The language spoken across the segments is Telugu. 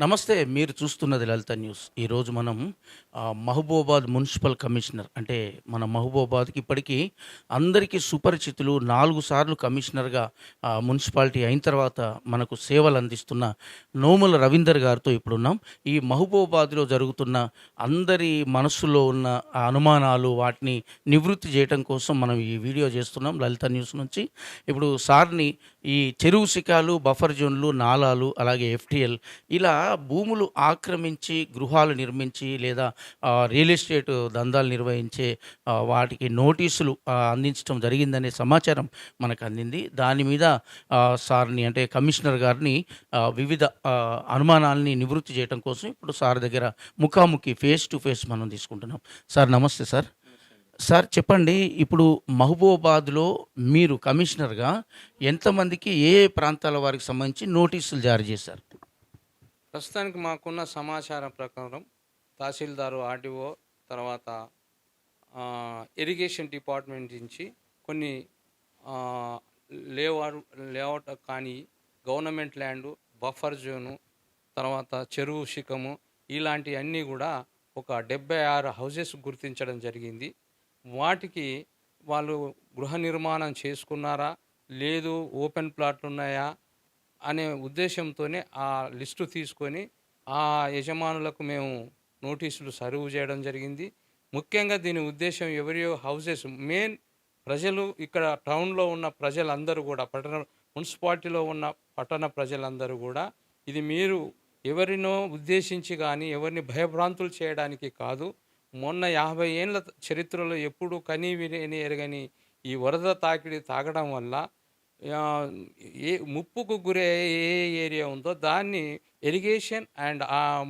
నమస్తే మీరు చూస్తున్నది లలిత న్యూస్. ఈరోజు మనం ఆ, మహబూబాబాద్ మున్సిపల్ కమిషనర్ అంటే మన మహబూబాబాద్కి ఇప్పటికీ అందరికీ సుపరిచితులు నాలుగు సార్లు కమిషనర్గా మున్సిపాలిటీ అయిన తర్వాత మనకు సేవలు అందిస్తున్న నోముల రవీందర్ గారితో ఇప్పుడున్నాం. ఈ మహబూబాబాద్లో జరుగుతున్న అందరి మనస్సులో ఉన్న అనుమానాలు వాటిని నివృత్తి చేయడం కోసం మనం ఈ వీడియో చేస్తున్నాం లలిత న్యూస్ నుంచి. ఇప్పుడు సార్ని ఈ చెరువు శిఖాలు బఫర్ జోన్లు నాలాలు అలాగే ఎఫ్టిఎల్ ఇలా భూములు ఆక్రమించి గృహాలు నిర్మించి లేదా రియల్ ఎస్టేట్ దందాలు నిర్వహించే వాటికి నోటీసులు అందించడం జరిగిందనే సమాచారం మనకు అందింది. దాని మీద సార్ని అంటే కమిషనర్ గారిని వివిధ అనుమానాలని నివృత్తి చేయడం కోసం ఇప్పుడు సార్ దగ్గర ముఖాముఖి ఫేస్ టు ఫేస్ మనం తీసుకుంటున్నాం. సార్ నమస్తే సార్. సార్ చెప్పండి. ఇప్పుడు మహబూబాబాద్లో మీరు కమిషనర్గా ఎంతమందికి ఏ ఏ ప్రాంతాల వారికి సంబంధించి నోటీసులు జారీ చేశారు? ప్రస్తుతానికి మాకున్న సమాచారం ప్రకారం తహసీల్దారు ఆర్డీఓ తర్వాత ఇరిగేషన్ డిపార్ట్మెంట్ నుంచి కొన్ని ఆ, లేఅవుట్ లేఅవుట్ కానీ గవర్నమెంట్ ల్యాండ్ బఫర్ జోను తర్వాత చెరువు శిఖము ఇలాంటివన్నీ కూడా ఒక డెబ్బై ఆరు హౌజెస్ గుర్తించడం జరిగింది. వాటికి వాళ్ళు గృహ నిర్మాణం చేసుకున్నారా? లేదు ఓపెన్ ప్లాట్లు ఉన్నాయా అనే ఉద్దేశంతోనే ఆ లిస్టు తీసుకొని ఆ యజమానులకు మేము నోటీసులు సర్వ్ చేయడం జరిగింది. ముఖ్యంగా దీని ఉద్దేశం ఎవరియో హౌసెస్ మెయిన్ ప్రజలు ఇక్కడ టౌన్లో ఉన్న ప్రజలందరూ కూడా పట్టణ మున్సిపాలిటీలో ఉన్న పట్టణ ప్రజలందరూ కూడా ఇది మీరు ఎవరినో ఉద్దేశించి కానీ ఎవరిని భయభ్రాంతులు చేయడానికి కాదు మొన్న యాభై ఏళ్ళ చరిత్రలో ఎప్పుడు కనీ విని ఎరగని ఈ వరద తాకిడి తాగడం వల్ల ఏ ముప్పుకు గురే ఏ ఏరియా ఉందో దాన్ని ఇరిగేషన్ అండ్ ఆ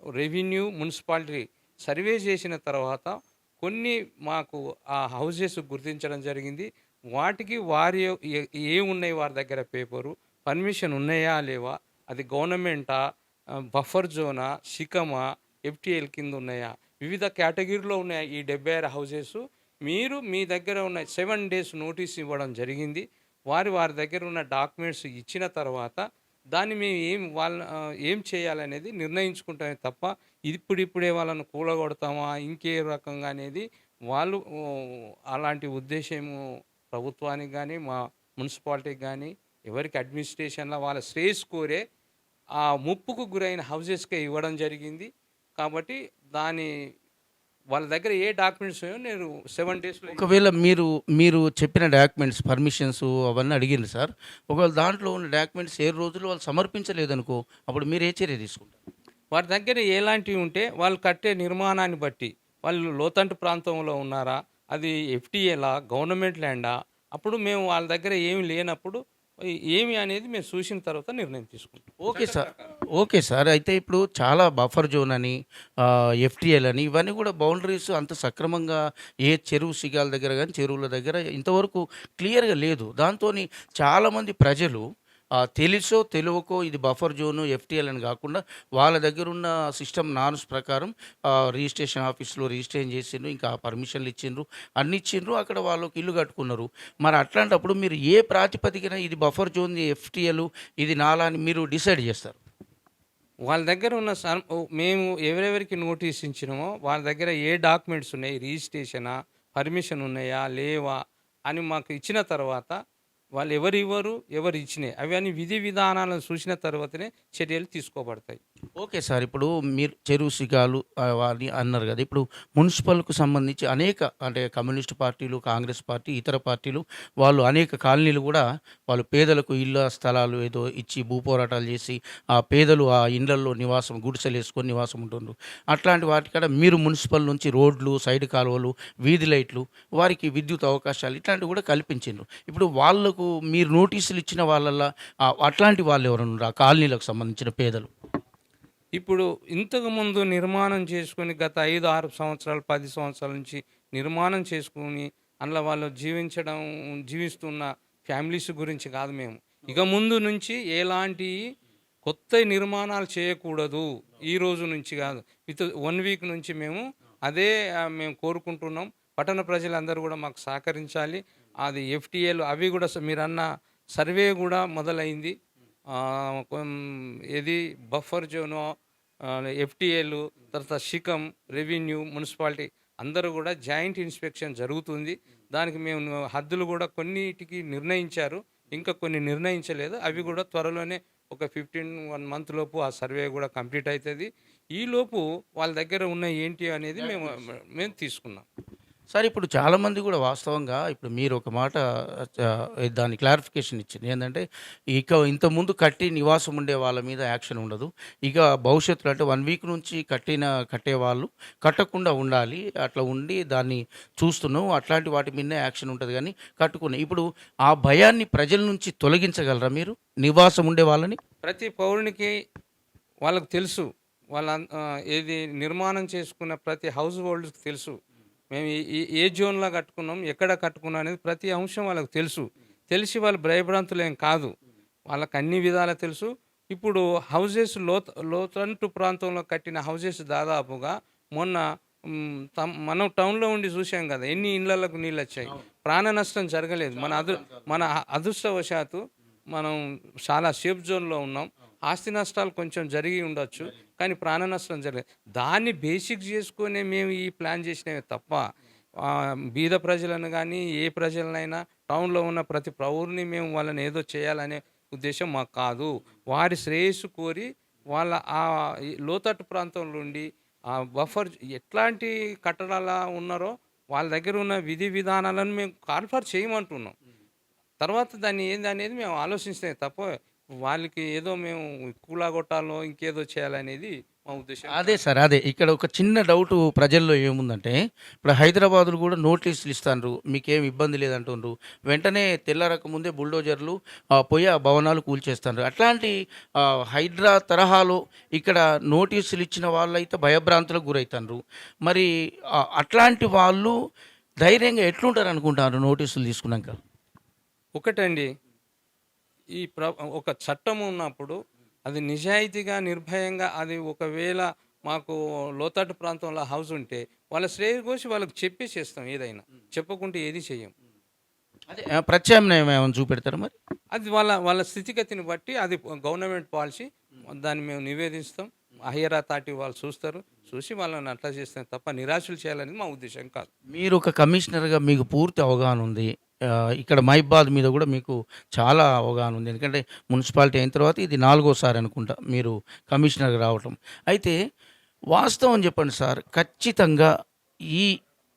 రెవెన్యూ మున్సిపాలిటీ సర్వే చేసిన తర్వాత కొన్ని మాకు ఆ హౌజెస్ గుర్తించడం జరిగింది. వాటికి వారి ఏ- ఉన్నాయి వారి దగ్గర పేపరు పర్మిషన్ ఉన్నాయా లేవా అది గవర్నమెంటా బఫర్ జోనా సికమా ఎఫ్టీఎల్ కింద ఉన్నాయా వివిధ కేటగిరీలో ఉన్నాయి ఈ డెబ్బై ఆరు హౌజెస్. మీరు మీ దగ్గర ఉన్న సెవెన్ డేస్ నోటీస్ ఇవ్వడం జరిగింది. వారి వారి దగ్గర ఉన్న డాక్యుమెంట్స్ ఇచ్చిన తర్వాత దాన్ని మేము ఏం వాళ్ళ ఏం చేయాలనేది నిర్ణయించుకుంటామే తప్ప ఇప్పుడిప్పుడే వాళ్ళను కూలగొడతామా ఇంకే రకంగా అనేది వాళ్ళు అలాంటి ఉద్దేశము ప్రభుత్వానికి కానీ మా మున్సిపాలిటీకి కానీ ఎవరికి అడ్మినిస్ట్రేషన్లో వాళ్ళ శ్రేయస్ కోరే ఆ ముప్పుకు గురైన హౌజెస్కే ఇవ్వడం జరిగింది. కాబట్టి దాని వాళ్ళ దగ్గర ఏ డాక్యుమెంట్స్ నేను సెవెన్ డేస్లో ఒకవేళ మీరు మీరు చెప్పిన డాక్యుమెంట్స్ పర్మిషన్స్ అవన్నీ అడిగింది సార్. ఒకవేళ దాంట్లో ఉన్న డాక్యుమెంట్స్ ఏ రోజులు వాళ్ళు సమర్పించలేదనుకో అప్పుడు మీరు ఏ చర్య తీసుకుంటారు? వారి దగ్గర ఎలాంటివి ఉంటే వాళ్ళు కట్టే నిర్మాణాన్ని బట్టి వాళ్ళు లోతంటు ప్రాంతంలో ఉన్నారా అది ఎఫ్టీఏలా గవర్నమెంట్ ల్యాండా అప్పుడు మేము వాళ్ళ దగ్గర ఏమి లేనప్పుడు ఏమి అనేది మేము చూసిన తర్వాత నిర్ణయం తీసుకుంటాం. Okay sir. Okay sir. అయితే ఇప్పుడు చాలా బఫర్ జోన్ అని ఎఫ్టీఎల్ అని ఇవన్నీ కూడా బౌండరీస్ అంత సక్రమంగా ఏ చెరువు సిగాల దగ్గర కానీ చెరువుల దగ్గర ఇంతవరకు క్లియర్గా లేదు. దాంతో చాలామంది ప్రజలు తెలుసో తెలువకో ఇది బఫర్ జోను ఎఫ్టీఎల్ అని కాకుండా వాళ్ళ దగ్గర ఉన్న సిస్టమ్ నార్మ్స్ ప్రకారం రిజిస్ట్రేషన్ ఆఫీస్లో రిజిస్ట్రేషన్ చేసిండ్రు ఇంకా పర్మిషన్లు ఇచ్చిండ్రు అన్ని ఇచ్చిండ్రు అక్కడ వాళ్ళకి ఇల్లు కట్టుకున్నారు. మరి అట్లాంటప్పుడు మీరు ఏ ప్రాతిపదికన ఇది బఫర్ జోన్ ఎఫ్టీఎల్ ఇది నాలా అని మీరు డిసైడ్ చేస్తారు? వాళ్ళ దగ్గర ఉన్న సన్- మేము ఎవరెవరికి నోటీస్ ఇచ్చినామో వాళ్ళ దగ్గర ఏ డాక్యుమెంట్స్ ఉన్నాయి? రిజిస్ట్రేషనా? పర్మిషన్ ఉన్నాయా? లేవా? అని మాకు ఇచ్చిన తర్వాత వాళ్ళు ఎవరు ఇవ్వరు ఎవరు ఇచ్చినాయి అవన్నీ విధి విధానాలను చూసిన తర్వాతనే చర్యలు తీసుకోబడతాయి. ఓకే సార్ ఇప్పుడు మీరు చెరువు సిగాలు అని వారిని అన్నారు కదా ఇప్పుడు మున్సిపల్కు సంబంధించి అనేక అంటే కమ్యూనిస్ట్ పార్టీలు కాంగ్రెస్ పార్టీ ఇతర పార్టీలు వాళ్ళు అనేక కాలనీలు కూడా వాళ్ళు పేదలకు ఇళ్ళ స్థలాలు ఏదో ఇచ్చి భూపోరాటాలు చేసి ఆ పేదలు ఆ ఇళ్ళలో నివాసం గుడిసెలు వేసుకొని నివాసం ఉంటుండ్రు. అట్లాంటి వాటికాడ మీరు మున్సిపల్ నుంచి రోడ్లు సైడ్ కాలువలు వీధి లైట్లు వారికి విద్యుత్ అవకాశాలు ఇట్లాంటివి కూడా కల్పించిండ్రు. ఇప్పుడు వాళ్ళకు మీరు నోటీసులు ఇచ్చిన వాళ్ళల్లో అట్లాంటి వాళ్ళు ఎవరు ఆ కాలనీలకు సంబంధించిన పేదలు? ఇప్పుడు ఇంతకు ముందు నిర్మాణం చేసుకుని గత ఐదు ఆరు సంవత్సరాలు పది సంవత్సరాల నుంచి నిర్మాణం చేసుకుని అందులో వాళ్ళు జీవించడం జీవిస్తున్న ఫ్యామిలీస్ గురించి కాదు మేము. ఇక ముందు నుంచి ఎలాంటి కొత్త నిర్మాణాలు చేయకూడదు. ఈ రోజు నుంచి కాదు. విత్ వన్ వీక్ నుంచి మేము అదే మేము కోరుకుంటున్నాం. పట్టణ ప్రజలందరూ కూడా మాకు సహకరించాలి. అది ఎఫ్టీఏలు అవి కూడా మీరు మీరన్న సర్వే కూడా మొదలైంది. ఏది బఫర్ జోను ఎఫ్టీఏలు తర్వాత షికం రెవెన్యూ మున్సిపాలిటీ అందరూ కూడా జాయింట్ ఇన్స్పెక్షన్ జరుగుతుంది. దానికి మేము హద్దులు కూడా కొన్నిటికి నిర్ణయించారు. ఇంకా కొన్ని నిర్ణయించలేదు. అవి కూడా త్వరలోనే ఒక ఫిఫ్టీన్ వన్ మంత్ లోపు ఆ సర్వే కూడా కంప్లీట్ అవుతుంది. ఈ లోపు వాళ్ళ దగ్గర ఉన్న ఏంటి అనేది మేము మేము తీసుకున్నాం. సార్ ఇప్పుడు చాలామంది కూడా వాస్తవంగా ఇప్పుడు మీరు ఒక మాట దాని క్లారిఫికేషన్ ఇచ్చింది. ఏంటంటే ఇక ఇంతకుముందు కట్టి నివాసం ఉండే వాళ్ళ మీద యాక్షన్ ఉండదు. ఇక భవిష్యత్తులో అంటే వన్ వీక్ నుంచి కట్టిన కట్టే వాళ్ళు కట్టకుండా ఉండాలి. అట్లా ఉండి దాన్ని చూస్తున్నాం. అట్లాంటి వాటి మీద యాక్షన్ ఉంటుంది కానీ కట్టుకున్నాయి ఇప్పుడు ఆ భయాన్ని ప్రజల నుంచి తొలగించగలరా మీరు? నివాసం ఉండే వాళ్ళని? ప్రతి పౌరునికి వాళ్ళకు తెలుసు. వాళ్ళ ఏది నిర్మాణం చేసుకున్న ప్రతి హౌస్ హోల్డ్స్కి తెలుసు. మేము ఏ జోన్లో కట్టుకున్నాం ఎక్కడ కట్టుకున్నాం అనేది ప్రతి అంశం వాళ్ళకి తెలుసు. తెలిసి వాళ్ళు భయభ్రాంతులు ఏం కాదు. వాళ్ళకి అన్ని విధాలా తెలుసు. ఇప్పుడు హౌజెస్ లోత లోతంటు ప్రాంతంలో కట్టిన హౌజెస్ దాదాపుగా మొన్న మనం టౌన్లో ఉండి చూసాం కదా ఎన్ని ఇళ్ళకు నీళ్ళు వచ్చాయి ప్రాణ నష్టం జరగలేదు. మన అదృ మన అదృష్టవశాత్తు మనం చాలా సేఫ్ జోన్లో ఉన్నాం. ఆస్తి నష్టాలు కొంచెం జరిగి ఉండొచ్చు. కానీ ప్రాణ నష్టం జరగలేదు. దాన్ని బేసిక్ చేసుకొని మేము ఈ ప్లాన్ చేసినవి తప్ప బీద ప్రజలను కానీ ఏ ప్రజలనైనా టౌన్లో ఉన్న ప్రతి పౌరుని మేము వాళ్ళని ఏదో చేయాలనే ఉద్దేశం మాకు కాదు. వారి శ్రేయస్సు కోరి వాళ్ళ ఆ లోతట్టు ప్రాంతంలో ఉండి ఆ బఫర్ ఎట్లాంటి కట్టడాల ఉన్నారో వాళ్ళ దగ్గర ఉన్న విధి విధానాలను మేము కాన్ఫర్ చేయమంటున్నాం. తర్వాత దాన్ని ఏంది అనేది మేము ఆలోచిస్తే తప్ప వాళ్ళకి ఏదో మేము కూలా కొట్టాలో ఇంకేదో చేయాలనేది మా ఉద్దేశం. అదే సార్ అదే. ఇక్కడ ఒక చిన్న డౌట్ ప్రజల్లో ఏముందంటే ఇప్పుడు హైదరాబాద్లో కూడా నోటీసులు ఇస్తాండ్రు మీకేం ఇబ్బంది లేదంటుండ్రు. వెంటనే తెల్లారక ముందే బుల్డోజర్లు పోయి ఆ భవనాలు కూల్చేస్తాండ్రు. అట్లాంటి ఆ, హైడ్రా తరహాలో ఇక్కడ నోటీసులు ఇచ్చిన వాళ్ళైతే భయభ్రాంతులకు గురవుతాండ్రు మరి అట్లాంటి వాళ్ళు ధైర్యంగా ఎట్లుంటారు అనుకుంటారు నోటీసులు తీసుకున్నాక? ఒకటండి ఈ ప్ర ఒక చట్టం ఉన్నప్పుడు అది నిజాయితీగా నిర్భయంగా అది ఒకవేళ మాకు లోతట్టు ప్రాంతంలో హౌస్ ఉంటే వాళ్ళ శ్రేయ కోసి వాళ్ళకి చెప్పి చేస్తాం ఏదైనా. చెప్పకుంటే ఏది చెయ్యం. అదే ప్రత్యామ్నాయం ఏమైనా చూపెడతారు మరి? అది వాళ్ళ వాళ్ళ స్థితిగతిని బట్టి అది గవర్నమెంట్ పాలసీ దాన్ని మేము నివేదిస్తాం. హయ్యర్ అథారిటీ వాళ్ళు చూస్తారు. చూసి వాళ్ళని అట్లా చేస్తాం తప్ప నిరాశలు చేయాలనేది మా ఉద్దేశం కాదు. మీరు ఒక కమిషనర్గా మీకు పూర్తి అవగాహన ఉంది. ఇక్కడ మైబాద్ మీద కూడా మీకు చాలా అవగాహన ఉంది. ఎందుకంటే మున్సిపాలిటీ అయిన తర్వాత ఇది నాలుగోసారి అనుకుంటా మీరు కమిషనర్ రావటం. అయితే వాస్తవం చెప్పండి సార్ ఖచ్చితంగా ఈ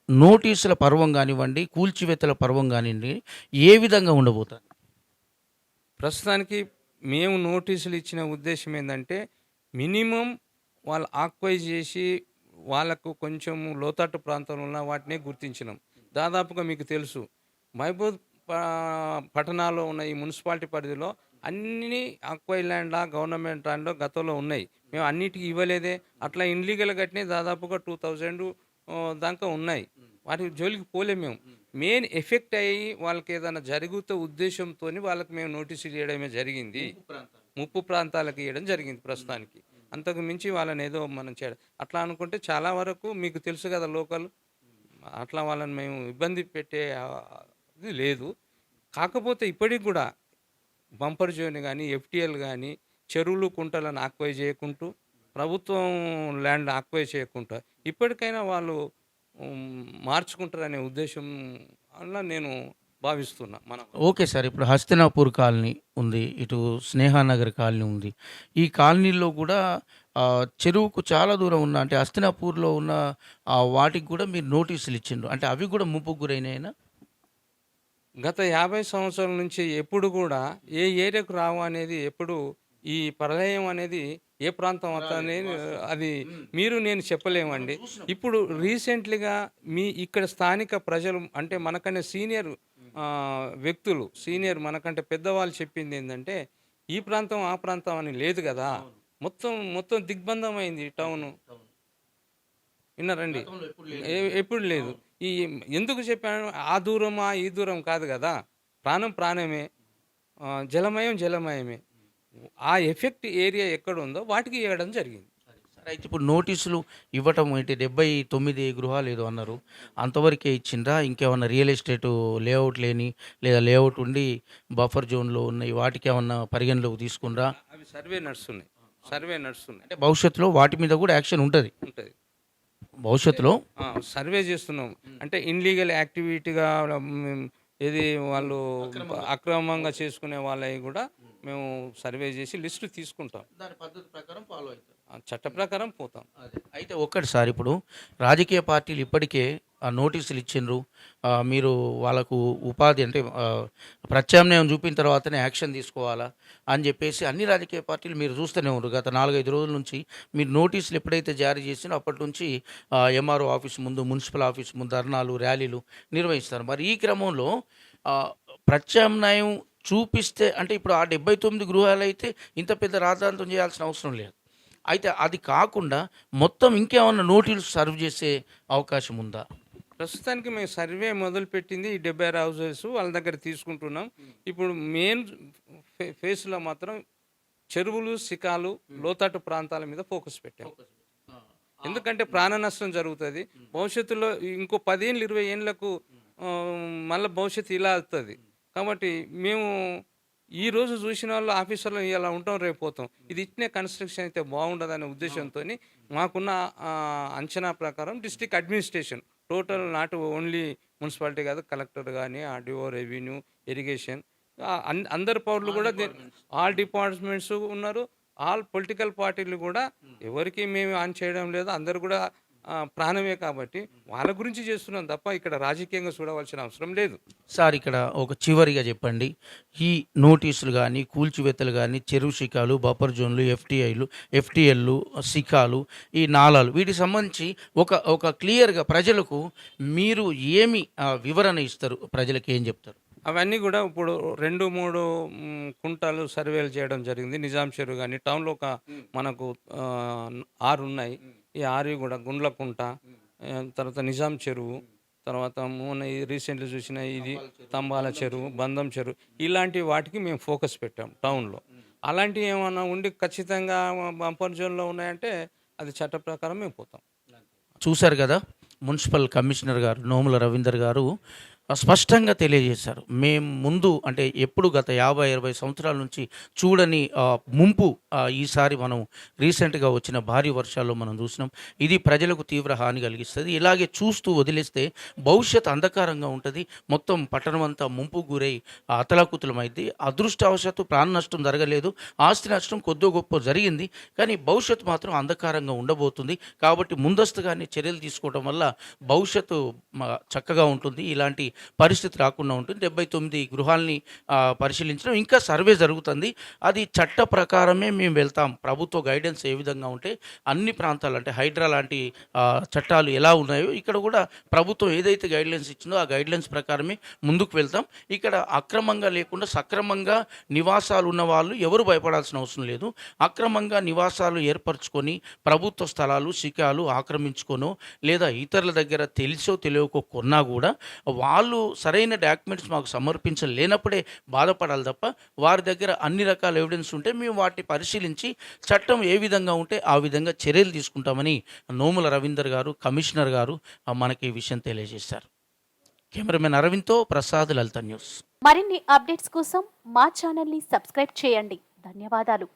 నోటీసుల పర్వం కానివ్వండి కూల్చివేతల పర్వం కానివ్వండి ఏ విధంగా ఉండబోతుంది ప్రస్తుతానికి మేము నోటీసులు ఇచ్చిన ఉద్దేశం ఏంటంటే మినిమం వాళ్ళు ఆక్వై చేసి వాళ్ళకు కొంచెం లోతట్టు ప్రాంతంలో ఉన్న వాటినే గుర్తించినాం. దాదాపుగా మీకు తెలుసు మహబూబ్ పట్టణాల్లో ఉన్న ఈ మున్సిపాలిటీ పరిధిలో అన్ని ఆక్వై ల్యాండ్లా గవర్నమెంట్ ల్యాండ్లో గతంలో ఉన్నాయి. మేము అన్నిటికీ ఇవ్వలేదే. అట్లా ఇన్లీగల్ కట్టినవి దాదాపుగా టూ థౌజండ్ దాకా ఉన్నాయి. వాటి జోలికి పోలే మేము. మెయిన్ ఎఫెక్ట్ అయ్యి వాళ్ళకి ఏదైనా జరుగుతే ఉద్దేశంతో వాళ్ళకి మేము నోటీసులు ఇవ్వడమే జరిగింది. ముప్పు ప్రాంతాలకు. ఇవ్వడం జరిగింది ప్రస్తుతానికి. అంతకు మించి వాళ్ళని ఏదో మనం చేయడం. అట్లా అనుకుంటే చాలా వరకు మీకు తెలుసు కదా లోకల్. అట్లా వాళ్ళని మేము ఇబ్బంది పెట్టే పరిస్థితి లేదు. కాకపోతే ఇప్పటికి కూడా బంపర్ జోన్ కానీ ఎఫ్టీఎల్ కానీ చెరువులు కుంటలను ఆక్వై చేయకుంటూ ప్రభుత్వం ల్యాండ్ ఆక్వై చేయకుండా ఇప్పటికైనా వాళ్ళు మార్చుకుంటారనే ఉద్దేశం అలా నేను భావిస్తున్నా మనం ఓకే సార్ ఇప్పుడు హస్తినాపూర్ కాలనీ ఉంది ఇటు స్నేహానగర్ కాలనీ ఉంది. ఈ కాలనీలో కూడా చెరువుకు చాలా దూరం ఉన్న అంటే హస్తినాపూర్లో ఉన్న వాటికి కూడా మీరు నోటీసులు ఇచ్చిండ్రు. అంటే అవి కూడా ముప్పు గురైనాయినా? గత యాభై సంవత్సరాల నుంచి ఎప్పుడు కూడా ఏ ఏరియాకు రావు అనేది ఎప్పుడు ఈ ప్రళయం అనేది ఏ ప్రాంతం వస్తా అనేది అది మీరు నేను చెప్పలేమండి. ఇప్పుడు రీసెంట్లీగా మీ ఇక్కడ స్థానిక ప్రజలు అంటే మనకన్నా సీనియర్ వ్యక్తులు సీనియర్ మనకంటే పెద్దవాళ్ళు చెప్పింది ఏంటంటే ఈ ప్రాంతం ఆ ప్రాంతం అని లేదు కదా. మొత్తం మొత్తం దిగ్బంధం అయింది టౌన్. విన్నారండి? ఎప్పుడు లేదు. ఈ ఎందుకు చెప్పాను? ఆ దూరమా ఈ దూరం కాదు కదా. ప్రాణం ప్రాణమే జలమయం జలమయమే. ఆ ఎఫెక్ట్ ఏరియా ఎక్కడ ఉందో వాటికి ఇవ్వడం జరిగింది. అయితే ఇప్పుడు నోటీసులు ఇవ్వటం ఏంటి? డెబ్బై తొమ్మిది గృహాలు ఏదో అన్నారు. అంతవరకే ఇచ్చిండ్రా? ఇంకేమన్నా రియల్ ఎస్టేట్ లేఅవుట్ లేని లేదా లేఅవుట్ ఉండి బఫర్ జోన్లో ఉన్నాయి వాటికి ఏమన్నా పరిగణలోకి తీసుకుండ్రా? అవి సర్వే నడుస్తున్నాయి. సర్వే నడుస్తున్నాయి. అంటే భవిష్యత్తులో వాటి మీద కూడా యాక్షన్ ఉంటుంది. ఉంటుంది. భవిష్యత్తులో? సర్వే చేస్తున్నాం. అంటే ఇన్లీగల్ యాక్టివిటీగా ఏది వాళ్ళు అక్రమంగా. చేసుకునే వాళ్ళవి కూడా మేము సర్వే చేసి లిస్టు తీసుకుంటాం. దాని పద్ధతి ప్రకారం ఫాలో అవుతారు ఆ చట్ట ప్రకారం పోతాం. అయితే ఒక్కటి సార్ ఇప్పుడు రాజకీయ పార్టీలు ఇప్పటికే నోటీసులు ఇచ్చిండ్రు. మీరు వాళ్ళకు ఉపాధి అంటే ప్రత్యామ్నాయం చూపిన తర్వాతనే యాక్షన్ తీసుకోవాలా అని చెప్పేసి అన్ని రాజకీయ పార్టీలు మీరు చూస్తూనే ఉన్నారు గత నాలుగైదు రోజుల నుంచి మీరు నోటీసులు ఎప్పుడైతే జారీ చేసినో అప్పటి నుంచి ఎంఆర్ఓ ఆఫీస్ ముందు మున్సిపల్ ఆఫీస్ ముందు ధర్నాలు ర్యాలీలు నిర్వహిస్తారు. మరి ఈ క్రమంలో ప్రత్యామ్నాయం చూపిస్తే అంటే ఇప్పుడు ఆ డెబ్బై తొమ్మిది గృహాలు అయితే ఇంత పెద్ద రాజధానితో చేయాల్సిన అవసరం లేదు. అయితే అది కాకుండా మొత్తం ఇంకేమన్నా నోటీసులు సర్వ్ చేసే అవకాశం ఉందా? ప్రస్తుతానికి మేము సర్వే మొదలుపెట్టింది ఈ డెబ్బై ఆరు హౌసెస్ వాళ్ళ దగ్గర తీసుకుంటున్నాం. ఇప్పుడు మెయిన్ ఫేస్లో మాత్రం చెరువులు శిఖాలు లోతట్టు ప్రాంతాల మీద ఫోకస్ పెట్టాం. ఎందుకంటే ప్రాణ నష్టం జరుగుతుంది. భవిష్యత్తులో ఇంకో పదేళ్ళు ఇరవై ఏళ్ళకు మళ్ళీ భవిష్యత్తు ఇలా అవుతుంది కాబట్టి మేము ఈ రోజు చూసిన వాళ్ళు ఆఫీసర్లు ఇలా ఉంటాం రేపు పోతాం. ఇది ఇట్నే కన్స్ట్రక్షన్ అయితే బాగుండదనే ఉద్దేశంతో మాకున్న అంచనా ప్రకారం district administration total not only municipality కాదు కలెక్టర్ కానీ ఆర్డీఓ రెవెన్యూ ఇరిగేషన్ అందరు పౌరులు కూడా ఆల్ డిపార్ట్మెంట్స్ ఉన్నారు ఆల్ పొలిటికల్ పార్టీలు కూడా ఎవరికి మేము ఆన్ చేయడం లేదు అందరు కూడా ప్రాణమే కాబట్టి వాళ్ళ గురించి చేస్తున్నాం తప్ప ఇక్కడ రాజకీయంగా చూడవలసిన అవసరం లేదు. సార్ ఇక్కడ ఒక చివరిగా చెప్పండి. ఈ నోటీసులు కానీ కూల్చివేతలు కానీ చెరువు శిఖాలు బఫర్ జోన్లు ఎఫ్టీఐలు ఎఫ్టీఎల్లు శిఖాలు ఈ నాలాలు వీటికి సంబంధించి ఒక ఒక క్లియర్గా ప్రజలకు మీరు ఏమి ఆ, వివరణ ఇస్తారు? ప్రజలకు ఏం చెప్తారు? అవన్నీ కూడా ఇప్పుడు రెండు మూడు కుంటాలు సర్వేలు చేయడం జరిగింది. నిజాం చెరువు కానీ టౌన్లో ఒక మనకు ఆరు ఉన్నాయి ఈ ఆరు కూడా గుండ్లకుంట తర్వాత నిజాం చెరువు తర్వాత మొన్న రీసెంట్లీ చూసిన ఇది తంబాల చెరువు. బంధం చెరువు ఇలాంటి వాటికి మేము ఫోకస్ పెట్టాం టౌన్లో. అలాంటివి ఏమన్నా ఉండి ఖచ్చితంగా బంపర్ జోన్లో ఉన్నాయంటే అది చట్ట ప్రకారం మేము పోతాం. చూశారు కదా మున్సిపల్ కమిషనర్ గారు నోముల రవీందర్ గారు స్పష్టంగా తెలియజేశారు. మేము ముందు అంటే ఎప్పుడు గత యాభై ఇరవై సంవత్సరాల నుంచి చూడని ముంపు ఈసారి మనం రీసెంట్గా వచ్చిన భారీ వర్షాల్లో మనం చూసినాం. ఇది ప్రజలకు తీవ్ర హాని కలిగిస్తుంది. ఇలాగే చూస్తూ వదిలేస్తే భవిష్యత్ అంధకారంగా ఉంటుంది. మొత్తం పట్టణం అంతా ముంపు గురై అతలాకుతలమైంది అదృష్టవశాత్తు ప్రాణ నష్టం జరగలేదు. ఆస్తి నష్టం కొద్దో గొప్ప జరిగింది. కానీ భవిష్యత్తు మాత్రం అంధకారంగా ఉండబోతుంది. కాబట్టి ముందస్తుగానే చర్యలు తీసుకోవడం వల్ల భవిష్యత్తు చక్కగా ఉంటుంది. ఇలాంటి పరిస్థితి రాకుండా ఉంటుంది. డెబ్బై తొమ్మిది గృహాల్ని పరిశీలించడం. ఇంకా సర్వే జరుగుతుంది. అది చట్ట ప్రకారమే మేము వెళ్తాం. ప్రభుత్వ గైడెన్స్ ఏ విధంగా ఉంటే అన్ని ప్రాంతాలు అంటే హైడ్రా లాంటి చట్టాలు ఎలా ఉన్నాయో ఇక్కడ కూడా ప్రభుత్వం ఏదైతే గైడ్లైన్స్ ఇచ్చిందో ఆ గైడ్లైన్స్ ప్రకారమే ముందుకు వెళ్తాం. ఇక్కడ అక్రమంగా లేకుండా సక్రమంగా నివాసాలు ఉన్న వాళ్ళు ఎవరు భయపడాల్సిన అవసరం లేదు. అక్రమంగా నివాసాలు ఏర్పరచుకొని ప్రభుత్వ స్థలాలు శిఖాలు ఆక్రమించుకొనో లేదా ఇతరుల దగ్గర తెలిసో తెలియకో కొన్నా కూడా వాళ్ళు సరైన డాక్యుమెంట్స్ మాకు సమర్పించలేనప్పుడే బాధపడాలి తప్ప వారి దగ్గర అన్ని రకాల ఎవిడెన్స్ ఉంటే మేము వాటిని పరిశీలించి చట్టం ఏ విధంగా ఉంటే ఆ విధంగా చర్యలు తీసుకుంటామని నోముల రవీందర్ గారు కమిషనర్ గారు మనకి ఈ విషయం తెలియజేశారు. కెమెరామెన్ అరవింద్తో ప్రసాద్ లలిత న్యూస్. మరిన్ని అప్డేట్స్ కోసం మా ఛానల్ని సబ్స్క్రైబ్ చేయండి. ధన్యవాదాలు.